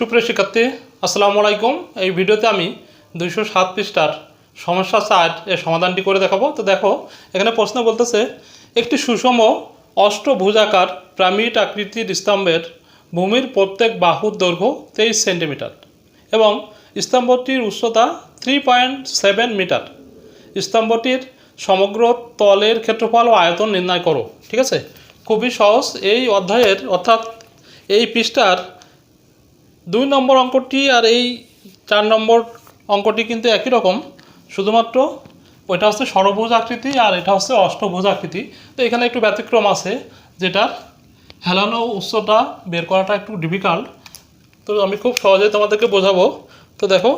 সুপ্রিয় শিক্ষার্থী, আসসালামু আলাইকুম। এই ভিডিওতে আমি দুইশো সাত পৃষ্ঠার সমস্যা সাত এর সমাধানটি করে দেখাবো। তো দেখো, এখানে প্রশ্ন বলতেছে, একটি সুষম অষ্টভুজাকার প্রামিড আকৃতির স্তম্ভের ভূমির প্রত্যেক বাহুর দৈর্ঘ্য তেইশ সেন্টিমিটার এবং স্তম্ভটির উচ্চতা থ্রি পয়েন্ট সেভেন মিটার। স্তম্ভটির সমগ্র তলের ক্ষেত্রফল ও আয়তন নির্ণয় করো, ঠিক আছে? খুবই সহজ এই অধ্যায়ের, অর্থাৎ এই পৃষ্ঠার দুই নম্বর অঙ্কটি আর এই চার নম্বর অঙ্কটি কিন্তু একই রকম। শুধুমাত্র ওইটা হচ্ছে ষড়ভুজ আকৃতি আর এটা হচ্ছে অষ্টভুজ আকৃতি তো এখানে একটু ব্যতিক্রম আছে, যেটার হেলানো উৎসটা বের করাটা একটু ডিফিকাল্ট তো আমি খুব সহজে তোমাদেরকে বোঝাবো। তো দেখো,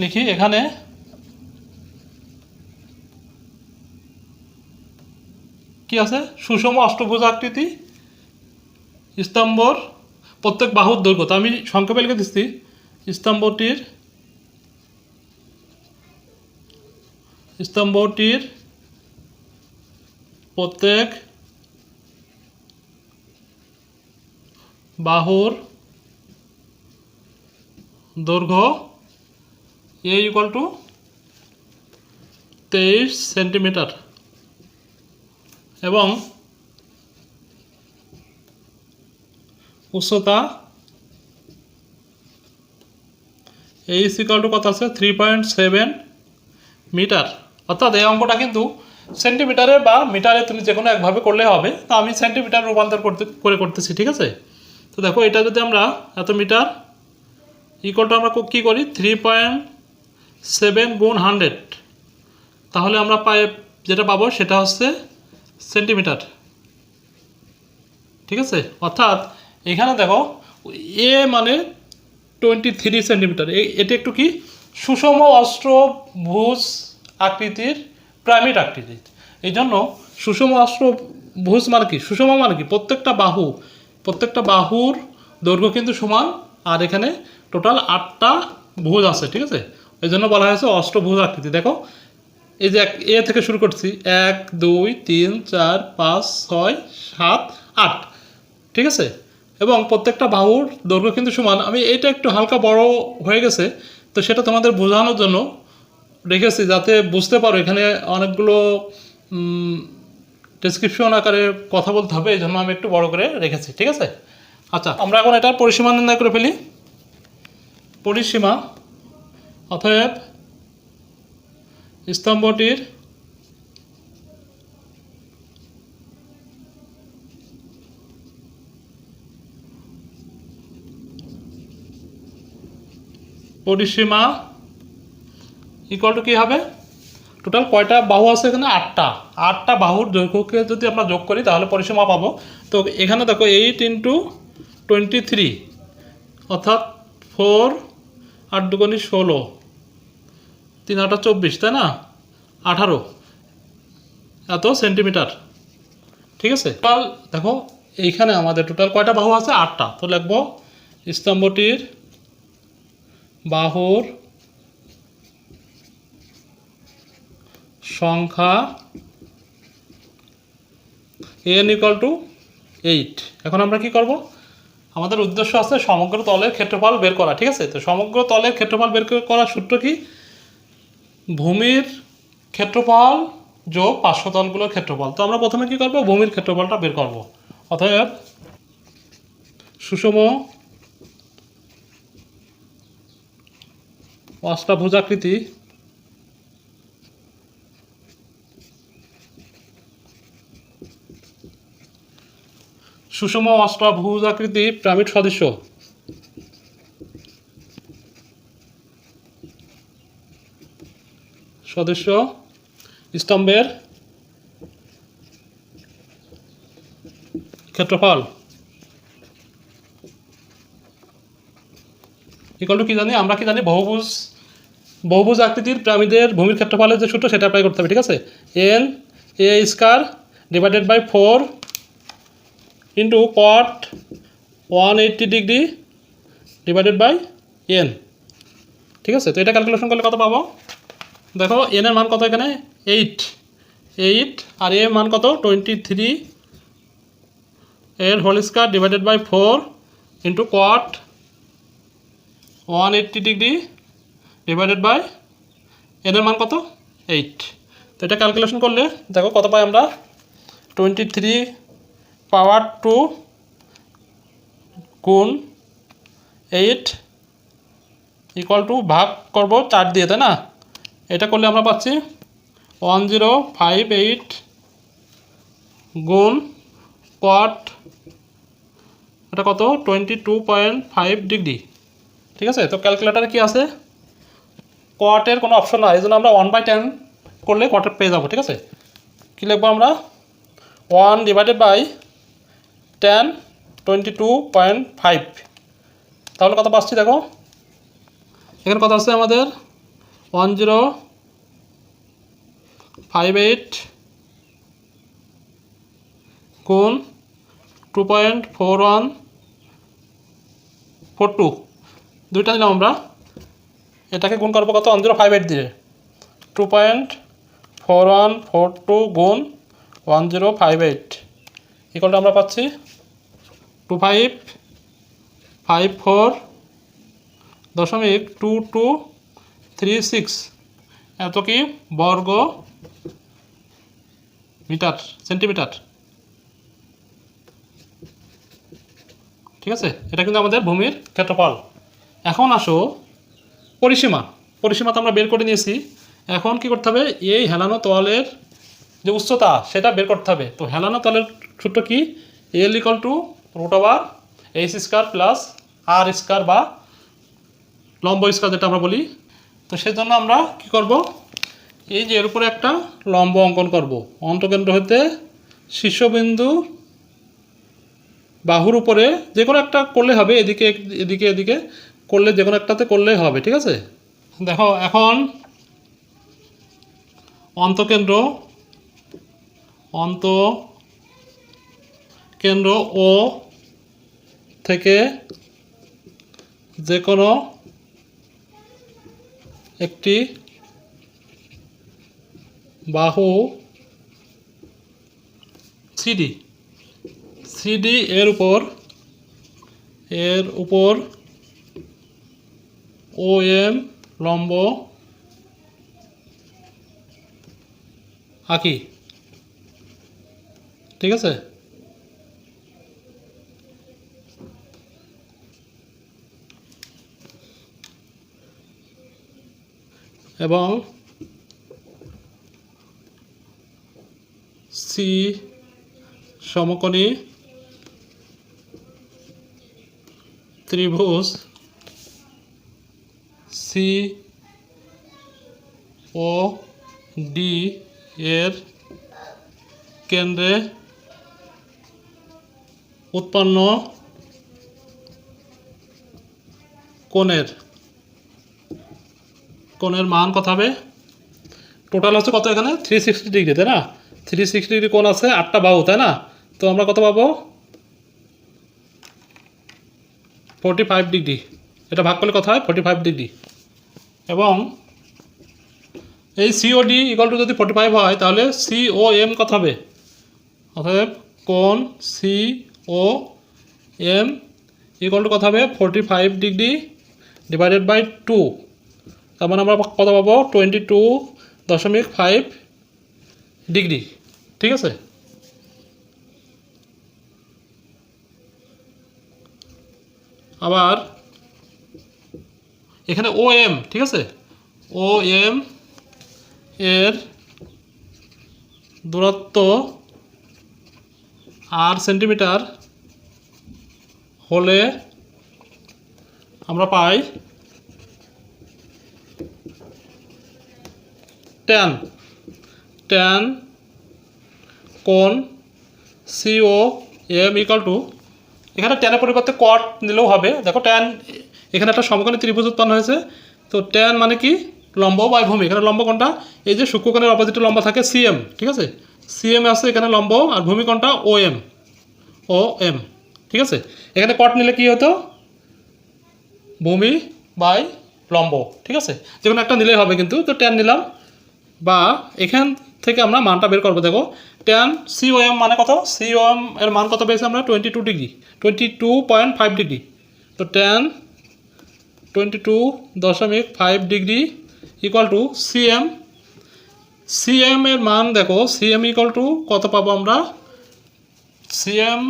লিখি এখানে, কি আছে? সুষম অষ্টভুজ আকৃতি স্তম্ভর প্রত্যেক বাহুর দৈর্ঘ্য, তো আমি সংক্ষেপে লিখে দিচ্ছি। স্তম্ভটির স্তম্ভটির প্রত্যেক বাহুর দৈর্ঘ্য এ ইকুয়াল টু তেইশ সেন্টিমিটার এবং উচ্চতা এই সিকাল টু কত আছে? Three point seven metre. অর্থাৎ এই অঙ্কটা কিন্তু সেন্টিমিটারে বা মিটারে তুমি যে কোনো একভাবে করলে হবে। তো আমি সেন্টিমিটার রূপান্তর করতে, করে করতেছি, ঠিক আছে? তো দেখো, এটা যদি আমরা এত মিটার ইকুয়াল টু আমরা কী করি? থ্রি পয়েন্ট সেভেন গুণ হান্ড্রেড তাহলে আমরা পাই যেটা পাবো সেটা হচ্ছে সেন্টিমিটার ঠিক আছে? অর্থাৎ এখানে দেখো, এ মানে টোয়েন্টি থ্রি সেন্টিমিটার এটি একটু কি? সুষম অষ্টভুজ আকৃতির প্রাইমেট আকৃতি। এই জন্য সুষম অষ্টভুজ মানে কি? সুষম মানে কি? প্রত্যেকটা বাহু, প্রত্যেকটা বাহুর দৈর্ঘ্য কিন্তু সমান, আর এখানে টোটাল আটটা ভুজ আছে, ঠিক আছে? এই জন্য বলা হয়েছে অষ্টভুজ আকৃতি। দেখো, এই যে এক এ থেকে শুরু করছি। এক, দুই, তিন, চার, পাঁচ, ছয়, সাত, আট। ঠিক আছে? এবং প্রত্যেকটা বাহুর দৈর্ঘ্য কিন্তু সমান। আমি এটা একটু হালকা বড় হয়ে গেছে, তো সেটা তোমাদের বোঝানোর জন্য রেখেছি যাতে বুঝতে পারো। এখানে অনেকগুলো ডেসক্রিপশন আকারে কথা বলতে হবে এই জন্য আমি একটু বড় করে রেখেছি, ঠিক আছে? আচ্ছা আমরা এখন এটার পরিসীমা নির্ণয় করে ফেলি। পরিসীমা অতএব স্তম্ভটির পরিসীমা ইকুয়াল টু কী হবে? টোটাল কয়টা বাহু আছে এখানে? আটটা। আটটা বাহুর দৈর্ঘ্যকে যদি আমরা যোগ করি, তাহলে পরিসীমা পাবো। তো এখানে দেখো এইট ইন্টু টোয়েন্টি থ্রি অর্থাৎ ফোর আট দুগুণি ষোলো, তিন আটা চব্বিশ, তাই না? আঠারো। এত সেন্টিমিটার ঠিক আছে? টোটাল দেখো, এইখানে আমাদের টোটাল কয়টা বাহু আছে? আটটা। তো লিখব, স্তম্ভটির বাহুর সংখ্যা এন ইকাল টু এইট এখন আমরা কি করব? আমাদের উদ্দেশ্য আছে সমগ্র তলের ক্ষেত্রফল বের করা, ঠিক আছে? তো সমগ্র তলের ক্ষেত্রফল বের করার সূত্র কি? ভূমির ক্ষেত্রফল যোগ পার্শ্বতলগুলোর ক্ষেত্রফল। তো আমরা প্রথমে কি করব? ভূমির ক্ষেত্রফলটা বের করব। অতএব সুষম অষ্টাভুজাকৃতি সুষম অষ্টাভুজাকৃতি পিরামিড সদৃশ্য সদস্য স্তম্ভের ক্ষেত্রফল। ইকুয়াল টু কি জানি? আমরা কি জানি বহুভুজ বহুভুজ আকৃতির প্রামিদের ভূমির ক্ষেত্রফলের যে সূত্র সেটা অ্যাপ্লাই করতে হবে, ঠিক আছে? N a square divided by four into cot one eighty degree divided by n ঠিক আছে? তো এটা ক্যালকুলেশন করলে কত পাবো? দেখো এন এর মান কত এখানে? এইট এইট আর এর মান কত? টোয়েন্টি থ্রি এর whole square divided by four into cot one eighty degree divided by এদের মান কত? এইট তো এটা ক্যালকুলেশন করলে, দেখো কত পাই আমরা? টোয়েন্টি থ্রি পাওয়ার টু গুণ এইট ইকুয়াল টু ভাগ করব চার দিয়ে, তাই না? এটা করলে আমরা পাচ্ছি ওয়ান জিরো ফাইভ এইট গুণ কট এটা কত? Twenty two point five degree ঠিক আছে? তো ক্যালকুলেটারে কি আছে? কোয়াটের কোনো অপশন নাই, এই জন্য আমরা ওয়ান বাই টেন করলে কোয়াটের পেয়ে যাব, ঠিক আছে? কী লিখব আমরা? One divided by ten twenty two point five তাহলে কত পাচ্ছি দেখো? এখানে কত আছে আমাদের? ওয়ান জিরো ফাইভ এইট গুণ two point four one four two দুইটা নিলাম আমরা। এটাকে গুণ করব কত? ওয়ান জিরো ফাইভ এইট দিয়ে। Two point four one four two গুণ ওয়ান জিরো ফাইভ এইট ইকলটা আমরা পাচ্ছি টু ফাইভ ফাইভ ফোর দশমিক টু টু থ্রি সিক্স এত কি? বর্গ মিটার, সেন্টিমিটার। ঠিক আছে? এটা কিন্তু আমাদের ভূমির ক্ষেত্রফল। এখন আসো, পরিসীমা। পরিসীমা তো আমরা বের করে নিয়েছি। এখন কি করতে হবে? এই হেলানো তলের যে উচ্চতা, সেটা বের করতে হবে। তো হেলানো তলের সূত্র কি? L equal to root over h square plus r square বা লম্ব স্কোয়ার যেটা আমরা বলি। তো সেজন্য আমরা কি করব? এই যে এর উপরে একটা লম্ব অঙ্কন করব। অন্তকেন্দ্র হতে শীর্ষবিন্দু বাহুর উপরে যে কোনো একটা করলে হবে। এদিকে এদিকে এদিকে। করলে যে কোনো একটাতে করলেই হবে, ঠিক আছে? দেখো, এখন অন্তকেন্দ্র অন্ত কেন্দ্র ও থেকে যে কোনো একটি বাহু সিডি সিডি এর উপর এর উপর ও এম লম্ব। আঁকি। ঠিক আছে? এবং সি সমকোণী ত্রিভুজ সি ও ডি এর কেন্দ্রে উৎপন্ন কোণের কোণের মান কত হবে? টোটাল হচ্ছে কত এখানে? থ্রি সিক্সটি ডিগ্রি তাই না? থ্রি সিক্সটি ডিগ্রি কোণ আছে আটটা বাহু, তাই না? তো আমরা কত পাবো? ফোরটি ফাইভ ডিগ্রি এটা ভাগ করলে কত হয়? ফোরটি ফাইভ ডিগ্রি এবং এই সিওডি ইকাল টু যদি ফোর্টি ফাইভ হয়, তাহলে সিও এম কত হবে? অতএব কোন C O M equal to কত হবে? Forty five degree divided by two তার মানে আমরা কত পাবো? টোয়েন্টি টু দশমিক ফাইভ ডিগ্রি ঠিক আছে? আবার এখানে ও এম ঠিক আছে? ও এম এর দূরত্ব আর সেন্টিমিটার হলে আমরা পাই টেন টেন কোন সিও এম ইকাল টু এখানে টেনের পরিবর্তে কট নিলেও হবে। দেখো ট্যান এখানে একটা সমকোণী ত্রিভুজ উৎপন্ন হয়েছে। তো ট্যান মানে কি? লম্ব বা ভূমি। এখানে লম্ব কোনটা এই যে সূক্ষ্মকোণের অপোজিটে লম্ব থাকে সিএম ঠিক আছে? সিএম আছে এখানে লম্ব আর ভূমি কোনটা ও এম ও এম ঠিক আছে? এখানে কট নিলে কি হতো? ভূমি বাই লম্ব, ঠিক আছে? যে কোনো একটা নিলেই হবে কিন্তু। তো ট্যান নিলাম। বা এখান থেকে আমরা মানটা বের করব, দেখো। ট্যান সিওএম মানে কত? সিওএম এর মান কত পেয়েছি আমরা? Twenty two degree twenty two point five degree তো ট্যান টোয়েন্টি টু দশমিক five degree equal to CM CM এর মান দেখো সিএম ইকুয়াল টু কত পাবো আমরা? সিএম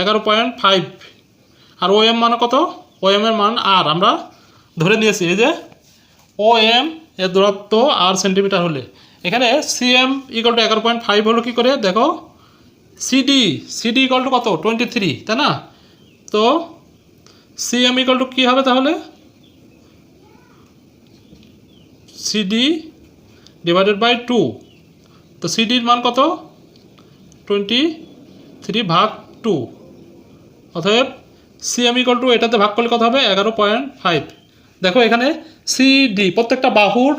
এগারো পয়েন্ট ফাইভ আর ও এম মানে কত? ও এম এর মান আর আমরা ধরে নিয়েছি, এই যে ও এম এর দূরত্ব আর সেন্টিমিটার হলে। এখানে সিএম ইকুয়াল টু এগারো পয়েন্ট ফাইভ হলো কী করে? দেখো সিডি সিডি ইকুয়াল টু কত? টোয়েন্টি থ্রি তাই না? তো সিএম ইকুয়াল টু কী হবে তাহলে? সিডি ডিভাইডেড বাই টু তো সিডির মান কত? টোয়েন্টি থ্রি ভাগ টু অতএব সিএম ইকুয়াল টু এটাতে ভাগ করলে কত হবে? এগারো পয়েন্ট ফাইভ দেখো এখানে সিডি প্রত্যেকটা বাহুর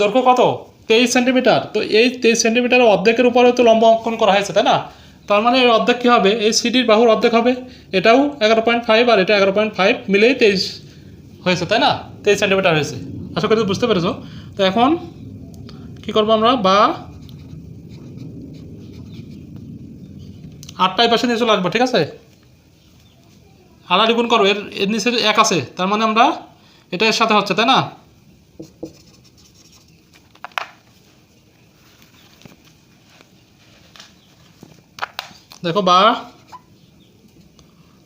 দৈর্ঘ্য কত? তেইশ সেন্টিমিটার তো এই তেইশ সেন্টিমিটারের অর্ধেকের উপরে তো লম্ব অঙ্কন করা হয়েছে, তাই না? তার মানে এর অর্ধেক কী হবে? এই সিডির বাহুর অর্ধেক হবে। এটাও এগারো পয়েন্ট ফাইভ আর এটা এগারো পয়েন্ট ফাইভ মিলেই তেইশ হয়েছে, তাই না? তেইশ সেন্টিমিটার হয়েছে। আশা করি বুঝতে পেরেছ। তো এখন কী করব আমরা? বা আটটায় পাশে নিয়ে চলে আসব, ঠিক আছে? আড়াআড়ি গুণ করো, এর এর নিচে এক আছে। তার মানে আমরা এটা এর সাথে হচ্ছে, তাই না? দেখো বা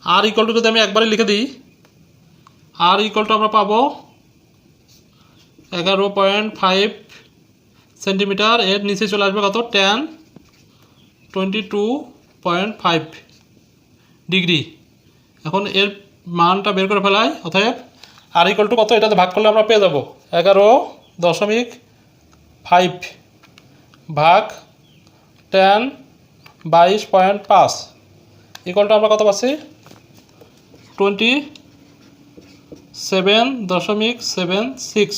আর ইকুয়াল টু যদি আমি একবারে লিখে দিই আর ইকুয়াল টু আমরা পাবো এগারো পয়েন্ট ফাইভ সেন্টিমিটার, এর নিচে চলে আসবে কত? Ten two point five degree. এখন এর মানটা বের করে ফেলাই, অতএব আর ইকুয়াল টু কত? এটাতে ভাগ করলে আমরা পেয়ে যাব এগারো দশমিক ফাইভ ভাগ টেন বাইশ পয়েন্ট পাঁচ। ইকুয়াল টু আমরা কত পাচ্ছি? টোয়েন্টি সেভেন দশমিক সেভেন সিক্স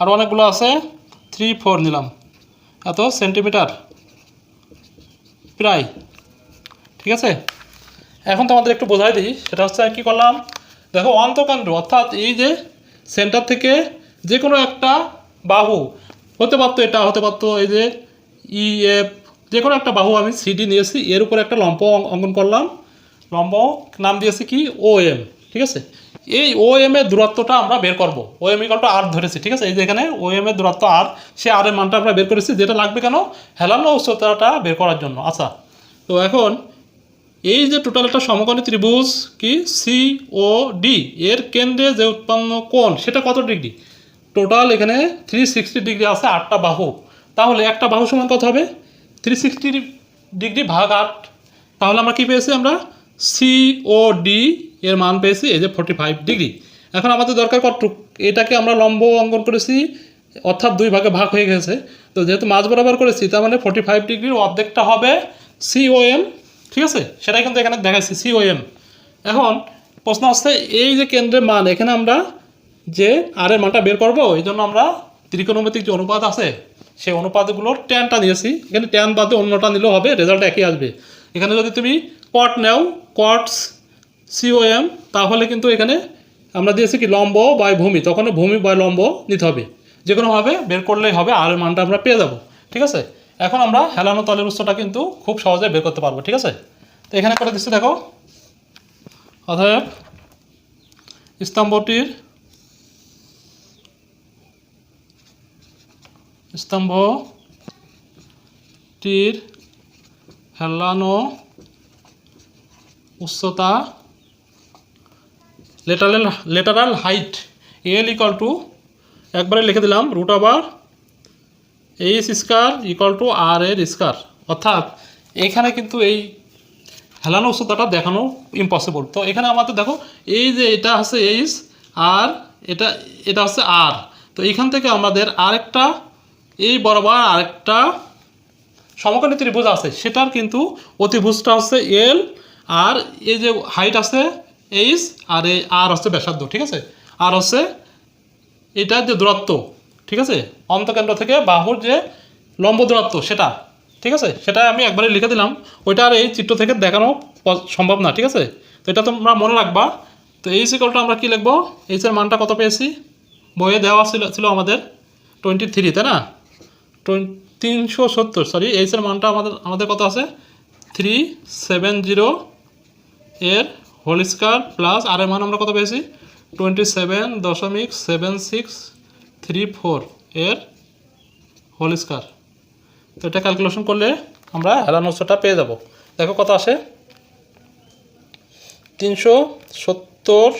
আর অনেকগুলো আছে থ্রি ফোর নিলাম। এত সেন্টিমিটার প্রায়। ঠিক আছে? এখন তোমাদের একটু বোঝাই দিই, সেটা হচ্ছে কী করলাম? দেখো অন্তকাণ্ড অর্থাৎ এই যে সেন্টার থেকে যে কোনো একটা বাহু, হতে পারতো এটা, হতে পারতো এই যে ই এফ যে কোনো একটা বাহু আমি সিডি নিয়েছি, এর উপরে একটা লম্ব অঙ্কন করলাম। লম্ব নাম দিয়েছি কি? ও এম ঠিক আছে? এই ও এম এর দূরত্বটা আমরা বের করব। ও এম ইকালটা আর ধরেছি, ঠিক আছে? এই যে এখানে ও এম এর দূরত্ব আর সে আর এর মানটা আমরা বের করেছি, যেটা লাগবে কেন? হেলানো উচ্চতাটা বের করার জন্য। আচ্ছা তো এখন এই যে টোটাল একটা সমকোণী ত্রিভুজ কি? সি ও ডি এর কেন্দ্রে যে উৎপন্ন কোণ, সেটা কত ডিগ্রি? টোটাল এখানে থ্রি সিক্সটি ডিগ্রি আছে, আটটা বাহু। তাহলে একটা বাহু সমান কত হবে? থ্রি সিক্সটি ডিগ্রি ভাগ আট। তাহলে আমরা কি পেয়েছি আমরা? সি ও ডি এর মান পেয়েছি, এই যে ফোর্টি ফাইভ ডিগ্রি এখন আমাদের দরকার কতটুক? এটাকে আমরা লম্ব অঙ্কন করেছি, অর্থাৎ দুই ভাগে ভাগ হয়ে গেছে। তো যেহেতু মাঝ বরাবর করেছি, তার মানে ফোর্টি ফাইভ ডিগ্রির অর্ধেকটা হবে সিওএম ঠিক আছে? সেটাই কিন্তু এখানে দেখাচ্ছি সিওএম এখন প্রশ্ন আসছে, এই যে কেন্দ্রের মান, এখানে আমরা যে আর এর মানটা বের করব, এই জন্য আমরা ত্রিকোণমিতিক যে অনুপাত আছে সেই অনুপাতগুলোর ট্যানটা নিয়েছি। এখানে ট্যান বাদে অন্যটা নিলেও হবে রেজাল্ট একই আসবে। এখানে যদি তুমি কট নেও কটস সিওএম তাহলে কিন্তু এখানে আমরা দিয়েছি কি লম্ব বাই ভূমি তখন ভূমি বাই লম্ব নিতে হবে। যে কোনোভাবে বের করলেই হবে, আর মানটা আমরা পেয়ে যাব, ঠিক আছে? এখন আমরা হেলানো তলের উৎসটা কিন্তু খুব সহজে বের করতে পারব, ঠিক আছে? তো এখানে করে দিচ্ছি, দেখো। অতএব স্তম্ভটির স্তম্ভটির হেলানো, উচ্চতা lateral lateral height l equal to একবারে লিখে দিলাম root over h square equal to r এর স্কোয়ার অর্থাৎ এখানে কিন্তু এই হেলানো উচ্চতাটা দেখানো ইম্পসিবল তো এখানে আমাদের দেখো, এই যে এটা হচ্ছে এইচ আর এটা এটা হচ্ছে আর তো এখান থেকে আমাদের আরেকটা এই বরাবর আরেকটা সমকোণী ত্রিভুজ আছে, সেটার কিন্তু অতিভুজটা হচ্ছে এল আর এই যে হাইট আছে এইচ আর এই আর হচ্ছে ব্যাসার্ধ, ঠিক আছে? আর হচ্ছে এটার যে দূরত্ব, ঠিক আছে? অন্তকেন্দ্র থেকে বাহুর যে লম্ব দূরত্ব, সেটা, ঠিক আছে? সেটা আমি একবারে লিখে দিলাম। ওইটা আর এই চিত্র থেকে দেখানো সম্ভব না, ঠিক আছে? তো এটা তোমরা মনে রাখবা। তো এই সিকলটা আমরা কী লিখব? এইচের মানটা কত পেয়েছি? বইয়ে দেওয়া ছিল ছিল আমাদের টোয়েন্টি থ্রি তাই না? তিনশো সত্তর সরি এইচের মানটা আমাদের আমাদের কত আছে? থ্রি সেভেন জিরো এর হোল স্কোয়ার প্লাস আর এর মান আমরা কত পেয়েছি? টোয়েন্টি সেভেন দশমিক সেভেন সিক্স থ্রি ফোর এর হোল স্কোয়ার তো এটা ক্যালকুলেশন করলে আমরা হেলানোসটা পেয়ে যাব। দেখো কত আসে? তিনশো সত্তর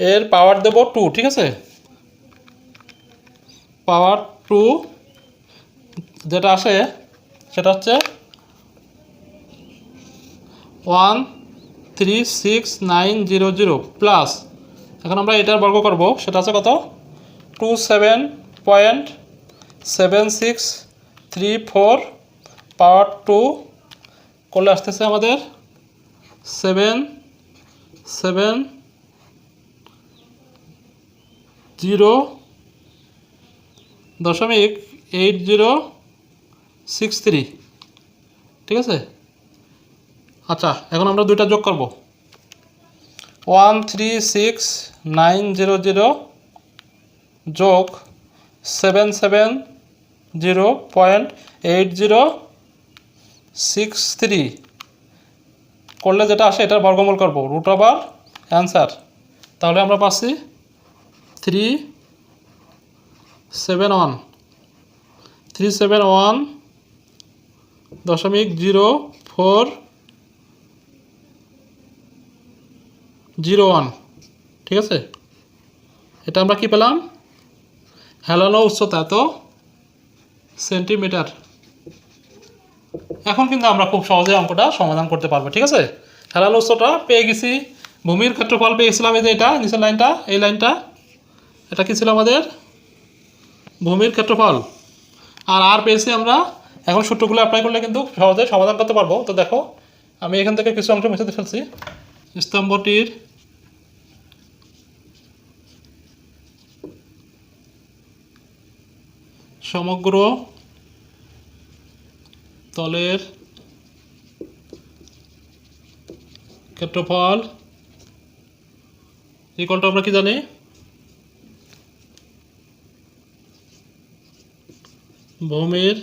এর পাওয়ার দেব টু ঠিক আছে? পাওয়ার টু যেটা আসে, সেটা হচ্ছে one three six nine zero zero plus. এখন আমরা এটার বর্গ করব, সেটা আছে কত? Two seven point seven six three four power two. করলে আসতেছে আমাদের সেভেন সেভেন জিরো দশমিক এইট জিরো সিক্স থ্রি। ঠিক আছে? আচ্ছা এখন আমরা দুইটা যোগ করব। One three six nine zero zero যোগ seven seven zero point eight zero six three. করলে যেটা আসে, এটার বর্গমূল করব। Root over answer. তাহলে আমরা পাচ্ছি three seven one. Three seven one দশমিক জিরো ফোর জিরো ওয়ান। ঠিক আছে? এটা আমরা কি পেলাম? হেলানো উচ্চতা, তো? সেন্টিমিটার। এখন কিন্তু আমরা খুব সহজে অঙ্কটা সমাধান করতে পারব, ঠিক আছে? হেলানো উচ্চতা পেয়ে গেছি। ভূমির ক্ষেত্রফল পেয়ে গেছিলাম এই যে এটা, নিচের লাইনটা, এই লাইনটা। এটা কি ছিল আমাদের? ভূমির ক্ষেত্রফল। আর আর পেয়েছি আমরা এখন সূত্রগুলো অ্যাপ্লাই করলে কিন্তু সহজে সমাধান করতে পারব। তো দেখো, আমি এখান থেকে কিছু অংশ মুছে ফেলছি। স্তম্ভটির সমগ্র তলের ক্ষেত্রফল ইকলটা আমরা কি জানি? ভূমির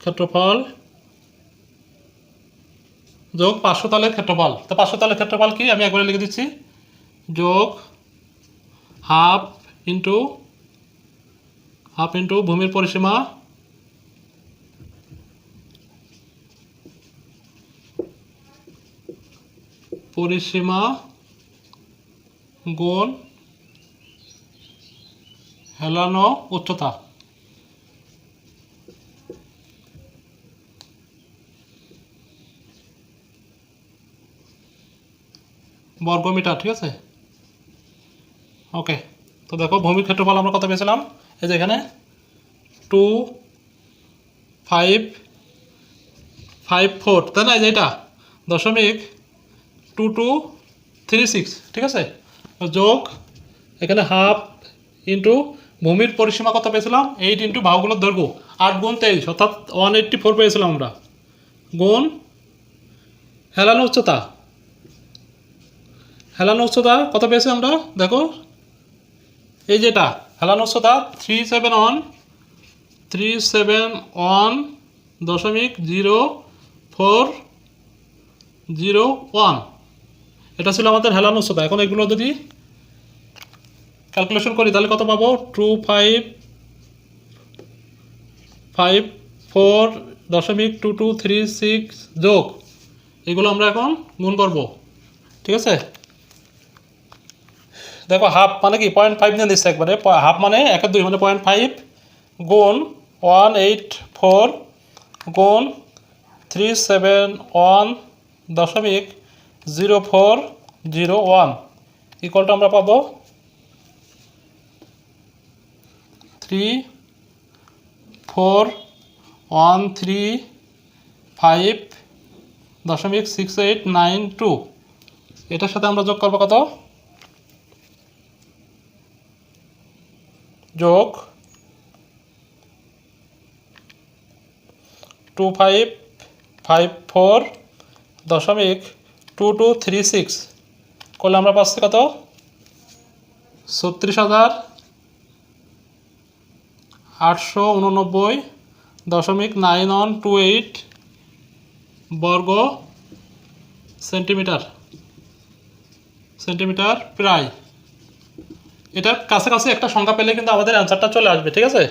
ক্ষেত্রফল যোগ পাঁচশো তলের ক্ষেত্রফল। তো পাঁচশো তলের ক্ষেত্রফল কি? আমি একবারে লিখে দিচ্ছি। যোগ হাফ ইন্টু হাফ ইন্টু ভূমির পরিসীমা পরিসীমা গুণ হেলানো উচ্চতা। বর্গমিটার, ঠিক আছে? ওকে তো দেখো, ভূমির ক্ষেত্রফল আমরা কত পেয়েছিলাম? এই যে এখানে টু ফাইভ ফাইভ ফোর তাই না? এই যে এটা, দশমিক টু টু থ্রি সিক্স ঠিক আছে? যোগ, এখানে হাফ ইন্টু ভূমির পরিসীমা কত পেয়েছিলাম? এইট ইন্টু বাহুগুলোর দৈর্ঘ্য, আট গুণ তেইশ, অর্থাৎ ওয়ান এইট্টি ফোর পেয়েছিলাম আমরা। গুণ হেলানো উচ্চতা হেলানো উচ্চতা কত পেয়েছি আমরা? দেখো। এই যেটা হেলানো উচ্চতা three seven one three seven one দশমিক জিরো ফোর জিরো ওয়ান এটা ছিল আমাদের হেলানো উচ্চতা। এখন এগুলো যদি ক্যালকুলেশন করি, তাহলে কত পাবো? টু ফাইভ ফাইভ ফোর দশমিক টু টু থ্রি সিক্স যোগ। এগুলো আমরা এখন গুণ করব। ঠিক আছে? দেখো হাফ মানে কি পয়েন্ট ফাইভ নিয়ে দিচ্ছে একবারে হাফ মানে একের দুই মানে পয়েন্ট ফাইভ গুণ ওয়ান এইট ফোর গুণ থ্রি সেভেন ওয়ান দশমিক জিরো ফোর জিরো ওয়ান ইকুয়ালটা আমরা পাবো three four one three five দশমিক সিক্স এইট নাইন টু এটার সাথে আমরা যোগ করব কত? যোগ টু ফাইভ ফাইভ ফোর দশমিক টু টু থ্রি সিক্স। করলে আমরা পাচ্ছি কত? ছত্রিশ হাজার আটশো উননব্বই দশমিক নাইন ওয়ান টু এইট বর্গ সেন্টিমিটার। সেন্টিমিটার প্রায়। এটার কাছাকাছি একটা সংখ্যা পেলে কিন্তু আমাদের অ্যান্সারটা চলে আসবে, ঠিক আছে?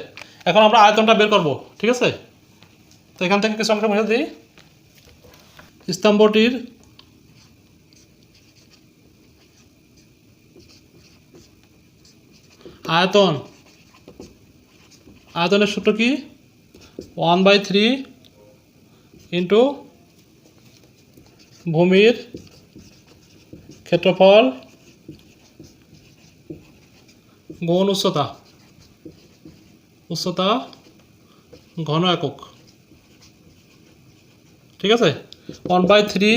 এখন আমরা আয়তনটা বের করব, ঠিক আছে? তো এখান থেকে কিছু অংশ মুছে দিই। স্তম্ভটির আয়তন, আয়তনের সূত্র কি? ওয়ান বাই থ্রি ইন্টু ভূমির ক্ষেত্রফল গুণ উচ্চতা উচ্চতা ঘন একক। ঠিক আছে? ওয়ান বাই থ্রি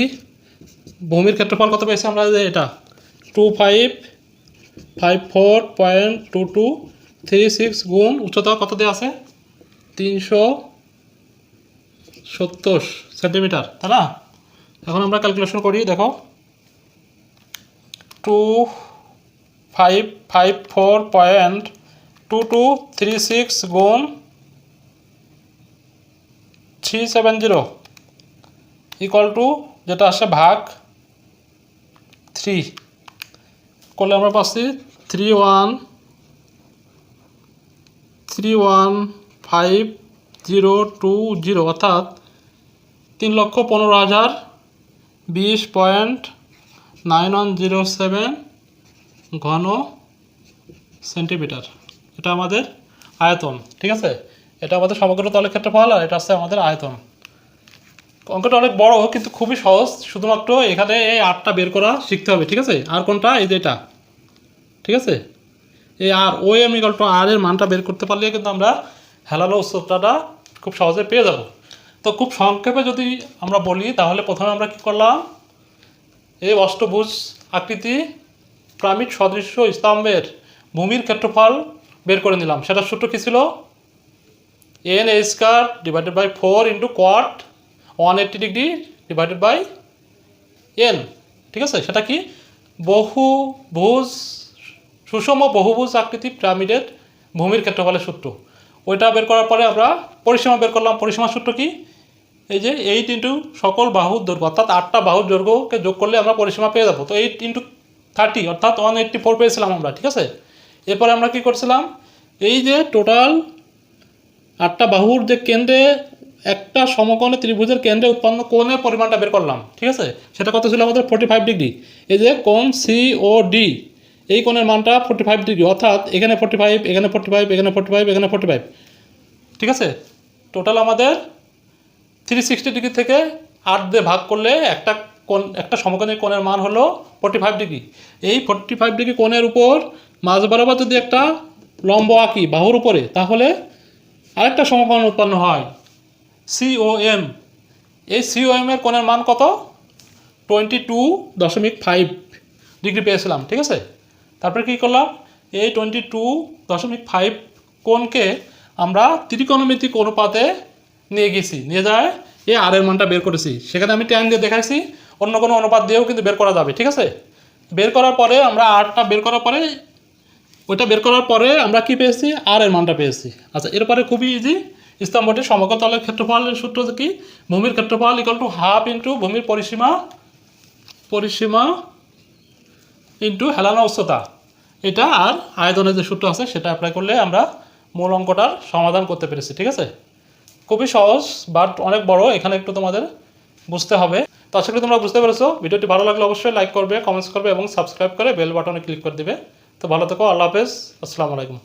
ভূমির ক্ষেত্রফল কত পেয়েছি আমরা যে এটা? Two five five four point two two three six গুণ উচ্চতা কত দিয়ে আছে? তিনশো সত্তর সেন্টিমিটার, তাই না? এখন আমরা ক্যালকুলেশন করি, দেখো। Two five five four point two two three six গুণ three seven zero equal to যেটা আসে ভাগ থ্রি করলে আমরা পাচ্ছি three one three one five zero two zero অর্থাৎ তিন লক্ষ পনেরো হাজার বিশ point nine one zero seven ঘন সেন্টিমিটার। এটা আমাদের আয়তন, ঠিক আছে? এটা আমাদের সমগ্র তলের ক্ষেত্রফল আর এটা হচ্ছে আমাদের আয়তন। অঙ্কটা অনেক বড়, কিন্তু খুবই সহজ। শুধুমাত্র এখানে এই আটটা বের করা শিখতে হবে, ঠিক আছে? আর কোনটা? এই যে এটা, ঠিক আছে? এই আর ও এম ইকাল আর এর মানটা বের করতে পারলে কিন্তু আমরা হেলানো উচ্চতাটা খুব সহজে পেয়ে যাব। তো খুব সংক্ষেপে যদি আমরা বলি, তাহলে প্রথমে আমরা কি করলাম? এই অষ্টভুজ আকৃতি প্রামিড সদৃশ্য স্তম্ভের ভূমির ক্ষেত্রফল বের করে নিলাম। সেটার সূত্র কী ছিল? N a square divided by four into cot one eighty degree divided by n ঠিক আছে? সেটা কি? বহুভুজ সুষম বহুভুজ আকৃতি পিরামিডের ভূমির ক্ষেত্রফলের সূত্র। ওইটা বের করার পরে আমরা পরিসীমা বের করলাম। পরিসীমার সূত্র কি? এই যে এইট ইন্টু সকল বাহুর দৈর্ঘ্য, অর্থাৎ আটটা বাহুর দৈর্ঘ্যকে যোগ করলে আমরা পরিসীমা পেয়ে যাব। তো এইট ইন্টু থার্টি, অর্থাৎ ওয়ান এইট্টি ফোর পেয়েছিলাম আমরা, ঠিক আছে? এরপরে আমরা কি করছিলাম? এই যে টোটাল আটটা বাহুর যে কেন্দ্রে একটা সমকোণে ত্রিভুজের কেন্দ্রে উৎপন্ন কোণের পরিমাণটা বের করলাম, ঠিক আছে? সেটা কত ছিল আমাদের? Forty five degree. এই যে কোণ সি ও ডি এই কোণের মানটা ফোর্টি ফাইভ ডিগ্রি, অর্থাৎ এখানে ফোর্টি ফাইভ এখানে ফোর্টি ফাইভ এখানে ফোর্টি ফাইভ এখানে ফোর্টি ফাইভ ঠিক আছে? টোটাল আমাদের থ্রি সিক্সটি ডিগ্রি থেকে আট দিয়ে ভাগ করলে একটা কোণ, একটা সমকোণের কোণের মান হলো ফোর্টি ফাইভ ডিগ্রি এই ফোর্টি ফাইভ ডিগ্রি কোণের উপর মাঝ বরাবর যদি একটা লম্ব আঁকি বাহুর উপরে, তাহলে আরেকটা সমকোণ উৎপন্ন হয় সিওএম এই সিওএম এর কোণের মান কত? টোয়েন্টি টু দশমিক ফাইভ ডিগ্রি পেয়েছিলাম, ঠিক আছে? তারপরে কী করলাম? এই টোয়েন্টি টু দশমিক ফাইভ কোণকে আমরা ত্রিকোণমিতিক অনুপাতে নিয়ে গেছি। নিয়ে যায়, এই আর এর মানটা বের করেছি। সেখানে আমি ট্যান দিয়ে দেখাইছি। অন্য কোনো অনুপাত দিয়েও কিন্তু বের করা যাবে, ঠিক আছে? বের করার পরে আমরা আরটা বের করার পরে, ওইটা বের করার পরে আমরা কি পেয়েছি? আর এর মানটা পেয়েছি। আচ্ছা এরপরে খুবই ইজি স্তম্ভটির সমগ্র তলের ক্ষেত্রফলের সূত্র কি? ভূমির ক্ষেত্রফল ইকাল টু হাফ ইন্টু ভূমির পরিসীমা পরিসীমা ইন্টু হেলানো উচ্চতা। এটা আর আয়তনের যে সূত্র আছে, সেটা অ্যাপ্লাই করলে আমরা মূল অঙ্কটার সমাধান করতে পেরেছি, ঠিক আছে? খুবই সহজ বাট অনেক বড়। এখানে একটু তোমাদের বুঝতে হবে। তো আশা করি তোমরা বুঝতে পেরেছ। ভিডিওটি ভালো লাগলে অবশ্যই লাইক করবে কমেন্টস করবে এবং সাবস্ক্রাইব করে বেল বাটনে ক্লিক করে দিবে। তো ভালো থেকো, আল্লাহ হাফেজ। আসসালামু আলাইকুম।